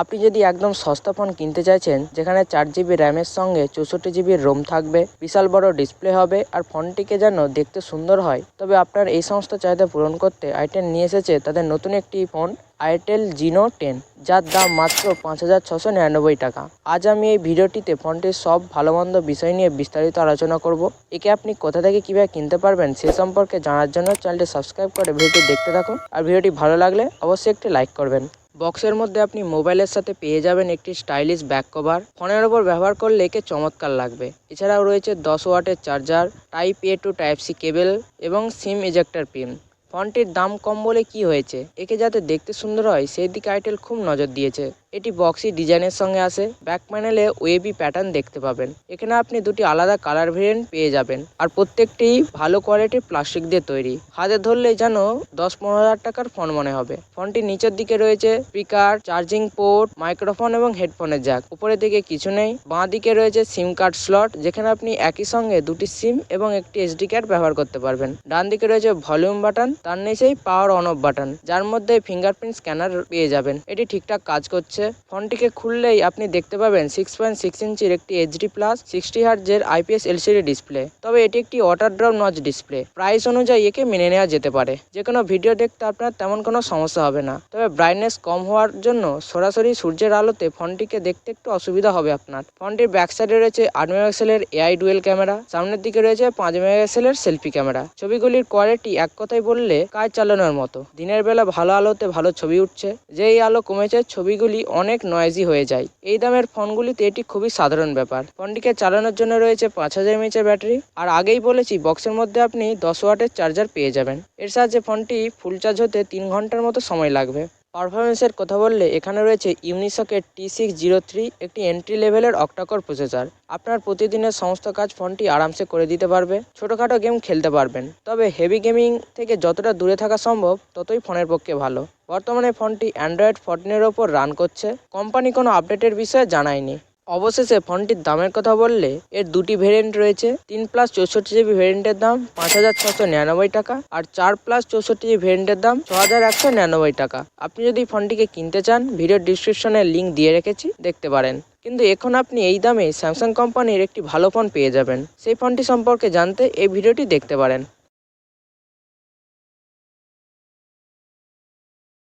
আপনি যদি একদম সস্তা ফোন কিনতে চাইছেন, যেখানে চার জিবি র্যামের সঙ্গে চৌষট্টি জিবির রোম থাকবে, বিশাল বড় ডিসপ্লে হবে, আর ফোনটিকে যেন দেখতে সুন্দর হয়, তবে আপনার এই সমস্ত চাহিদা পূরণ করতে আইটেল নিয়ে এসেছে তাদের নতুন একটি ফোন, আইটেল জিনো টেন, যার দাম মাত্র পাঁচ হাজার ছশো নিরানব্বই টাকা। আজ আমি এই ভিডিওটিতে ফোনটির সব ভালো মন্দ বিষয় নিয়ে বিস্তারিত আলোচনা করব। একে আপনি কোথা থেকে কীভাবে কিনতে পারবেন সে সম্পর্কে জানার জন্য চ্যানেলটি সাবস্ক্রাইব করে ভিডিওটি দেখতে থাকুন, আর ভিডিওটি ভালো লাগলে অবশ্যই একটি লাইক করবেন। বক্সের মধ্যে আপনি মোবাইলের সাথে পেয়ে যাবেন একটি স্টাইলিশ ব্যাক কভার। ফোনের ওপর ব্যবহার করলে একে চমৎকার লাগবে। এছাড়াও রয়েছে দশ ওয়াটের charger, type A to type C cable এবং সিম ইজেক্টর পিন। ফোনটির দাম কম বলে কি হয়েছে? একে যাতে দেখতে সুন্দর হয়, সেই দিকে আইটেল খুব নজর দিয়েছে। এটি বক্সি ডিজাইনের সঙ্গে আসে ব্যাক প্যানেলে ওয়েবি প্যাটার্ন দেখতে পাবেন। এখানে আপনি দুটি আলাদা কালার ভেরিয়েন্ট পেয়ে যাবেন। আর প্রত্যেকটি ভালো কোয়ালিটির প্লাস্টিক দিয়ে তৈরি। হাতে ধরলে যেন দশ পনেরো হাজার টাকার ফোন মনে হবে। ফোনটির নিচের দিকে রয়েছে। স্পিকার চার্জিং পোর্ট মাইক্রোফোন এবং হেডফোনের জ্যাক উপরের দিকে কিছু নেই। বাঁ দিকে রয়েছে সিম কার্ড স্লট যেখানে আপনি একই সঙ্গে দুটি সিম এবং একটি এসডি কার্ড ব্যবহার করতে পারবেন। ডান দিকে রয়েছে ভলিউম বাটন তার নিচেই পাওয়ার অন অফ বাটন যার মধ্যে ফিঙ্গারপ্রিন্ট স্ক্যানার পেয়ে যাবেন। এটি ঠিকঠাক কাজ করছে। ফোনটিকে খুললেই আপনি দেখতে পাবেন সিক্স পয়েন্ট সিক্স ইঞ্চির একটি এইচডি প্লাস সিক্সটি হার্জের আইপিএস এলসিডি ডিসপ্লে তবে এটি একটি water drop notch display price অনুযায়ী একে মেনে নেওয়া যেতে পারে। যে কোনো ভিডিও দেখতে আপনার তেমন কোনো সমস্যা হবে না। তবে ব্রাইটনেস কম হওয়ার জন্য সরাসরি সূর্যের আলোতে ফোনটিকে দেখতে একটু অসুবিধা হবে আপনার। ফোনটির ব্যাক সাইডে রয়েছে আট মেগাপিক্সেলের এআই ডুয়েল ক্যামেরা সামনের দিকে রয়েছে পাঁচ মেগাপিক্সেলের সেলফি ক্যামেরা ছবিগুলির কোয়ালিটি এক কথায় বললে কাজ চালানোর মতো। দিনের বেলা ভালো আলোতে ভালো ছবি উঠছে। যেই আলো কমেছে, ছবিগুলি অনেক নয়েজি হয়ে যায়। এই দামের ফোনগুলিতে এটি খুবই সাধারণ ব্যাপার। ফোনটিকে চালানোর জন্য রয়েছে পাঁচ হাজার এমএচের ব্যাটারি। আর আগেই বলেছি বক্সের মধ্যে আপনি দশ ওয়াটের চার্জার পেয়ে যাবেন। এর সাহায্যে ফোনটি ফুল চার্জ হতে তিন ঘণ্টার মতো সময় লাগবে। পারফরমেন্সের কথা বললে, এখানে রয়েছে ইউনিসকের টি সিক্স জিরো থ্রি একটি এন্ট্রি লেভেলের অক্টাকর প্রসেসর আপনার প্রতিদিনের সমস্ত কাজ ফোনটি আরামসে করে দিতে পারবে, ছোটোখাটো গেম খেলতে পারবেন। তবে হেভি গেমিং থেকে যতটা দূরে থাকা সম্ভব, ততই ফোনের পক্ষে ভালো। বর্তমানে ফোনটি অ্যান্ড্রয়েড ফোরটিনের ওপর রান করছে। কোম্পানি কোনো আপডেটের বিষয়ে জানায়নি। অবশেষে ফোনটির দামের কথা বললে এর দুটি ভেরিয়েন্ট রয়েছে। তিন প্লাস চৌষট্টি জিবি ভেরিয়েন্টের দাম পাঁচ হাজার ছশো নিরানব্বই টাকা আর চার প্লাস চৌষট্টি জিবি ভেরিয়েন্টের দাম ছ হাজার একশো নিরানব্বই টাকা। আপনি যদি ফোনটিকে কিনতে চান, ভিডিও ডিসক্রিপশনে লিঙ্ক দিয়ে রেখেছি, দেখতে পারেন। কিন্তু এখন আপনি এই দামে স্যামসাং কোম্পানির একটি ভালো ফোন পেয়ে যাবেন। সেই ফোনটি সম্পর্কে জানতে এই ভিডিওটি দেখতে পারেন।